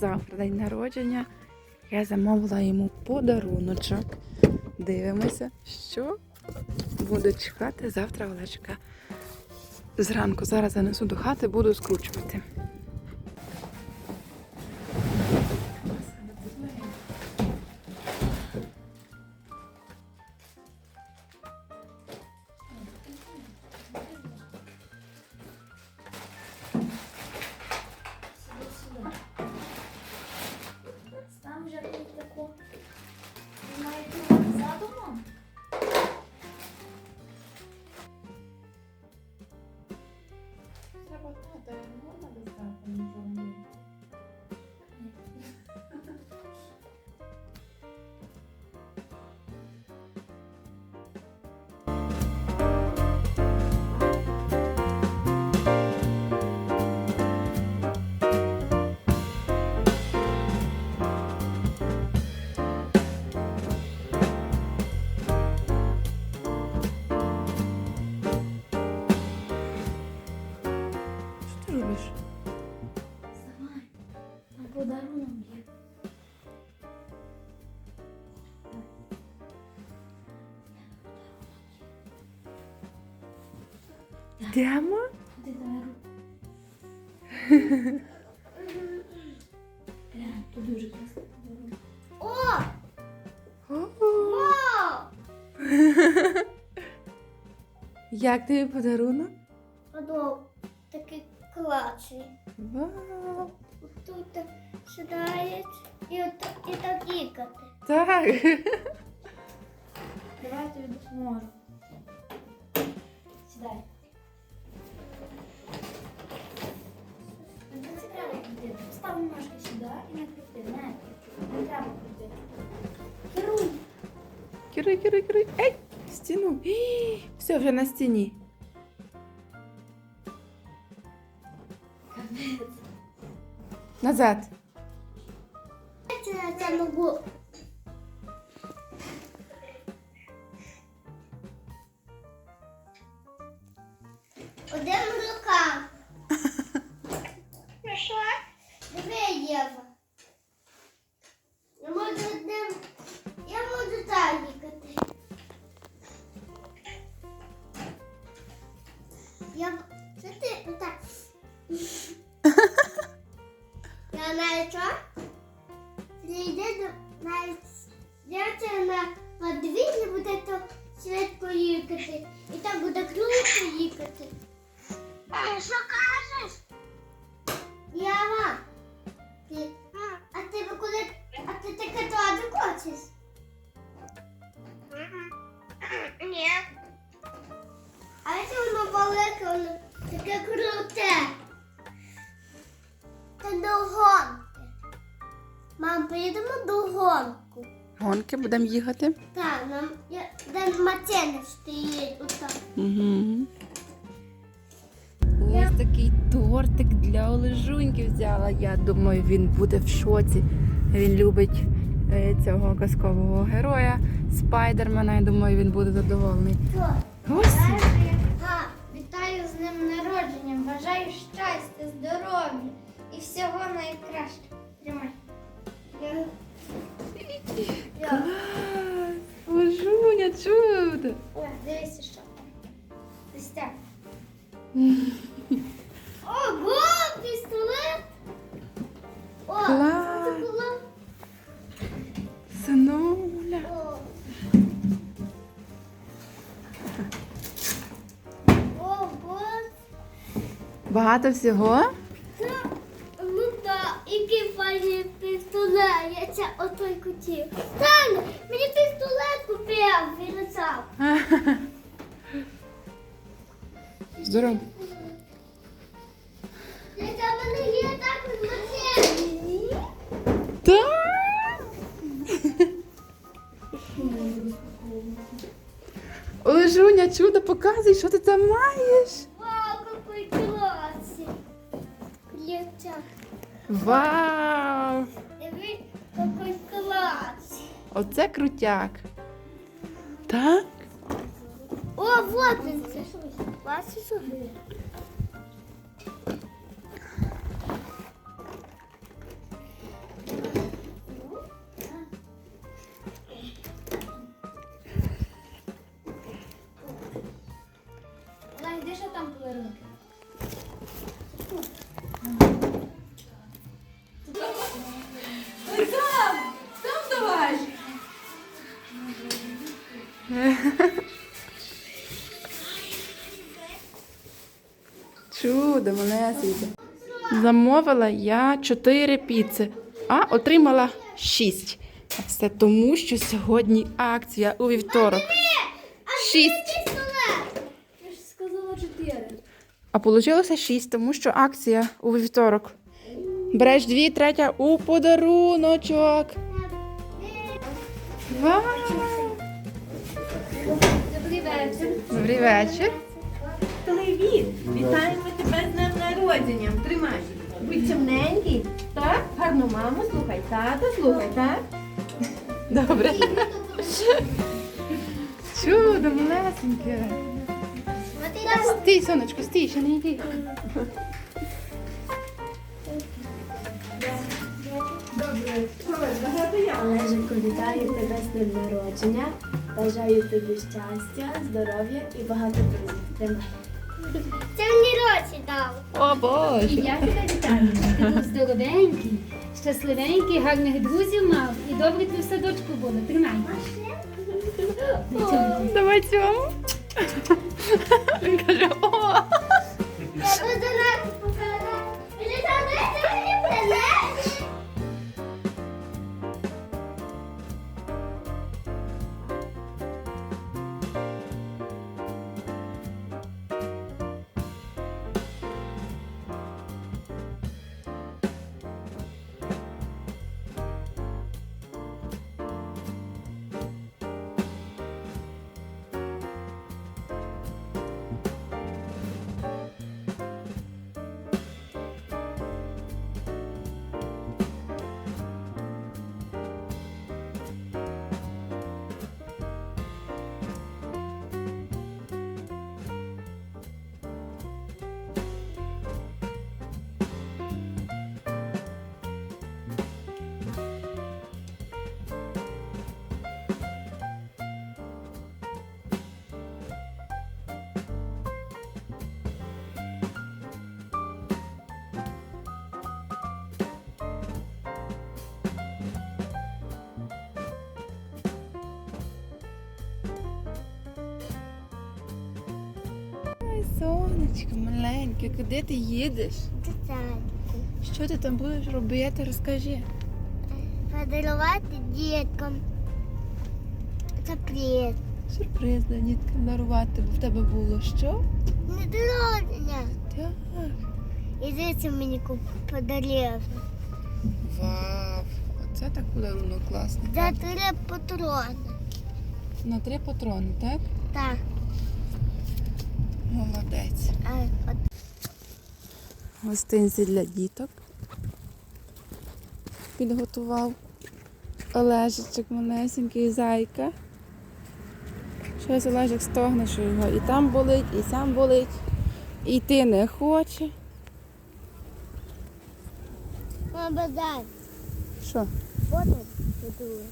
завтра день народження. Я замовила йому подаруночок. Дивимося, що буду чекати завтра Олечка. Зранку зараз занесу до хати, буду скручувати. then подарунок є. Йдемо? Ти давай руку. Глянь, тут дуже красиво. О! О! Як тобі подарунок? Подов такий класний. Вау! Тут сідають і, от, і так їкати. Так. Давай я тобі допоможу. Сідай. Не треба крутити. Став ножки сюди і не крути. Не, не треба крутити. Керуй. Керуй, керуй, керуй. Ей! в Стіну. Ій, Все, вже на стіні. Назад. Це ногу. Один руках. Що? Диви, Єва. Я можу одним. Я можу так їхати. Я... Це ти їхати. Що кажеш? Ява. Ти, а ти коли. А ти таке теж хочеш? Ні. А якщо воно велике, воно таке круте. Та до гонки. Мам, поїдемо до гонку. Гонки будемо їхати. Так, нам я, де машина стоїть отак. Угу. Ось такий тортик для Олежуньки взяла. Я думаю, він буде в шоці. Він любить е, цього казкового героя Спайдермена. Я думаю, він буде задоволений. Ось. Вітаю з ним народження. Бажаю щастя, здоров'я і всього найкращого. Тримай. Я- Я- Чудо! Ой, дивися, що там. Ось так. Ого, пістолет! О, Клас! це було. Синуля. О. Ого, Багато всього? це, ну так, який файний пістолет, я це отой хотів. Таня, мені пістолет. Здорово. Так! Олежуня, чудо, показуй, що ти там маєш. Вау, какой классный. Летят. Вау! Диви, какой класс. Оце крутяк. Так? вот він це. Бачиш? Де там були ринки? Там! Чудо, мене малесеньке. Замовила я 4 піци, а отримала 6. А все тому, що сьогодні акція у вівторок. 6. Я ж сказала чотири. А вийшло 6, тому що акція у вівторок. Береш дві, третя у подаруночок. Вау! Добрий вечір. Добрий вечір. Привіт! Вітаємо тебе з днем народження. Тримай. Будь чемненький. Так, гарну маму, слухай тата, слухай, так? Добре. Чудо, малесеньке. Стій, сонечко, стій, ще не йди. Олежику, вітаю тебе з днем народження. Бажаю тобі щастя, здоров'я і багато друзів. Тримай. Це мені році дав. О, Боже. Я тебе вітаю. Ти був здоровенький, щасливенький, гарних друзів мав і добре ти в садочку було. Тримай. Давай цьому. Сонечко, маленьке, куди ти їдеш? Десятку. Що ти там будеш робити? Розкажи. Подарувати діткам. Сюрприз. Сюрприз для діткам дарувати, в тебе було що? Не дорожня. Так. І дитя мені подарив. Вау. Оце так подарунок класний. За три патрони. На три патрони, так? Так. Молодець. Гостинці для діток. Підготував Олежичок малесенький зайка. Щось Олежик стогне, що його і там болить, і сам болить. І йти не хоче. Мама, дай. Що? Подує.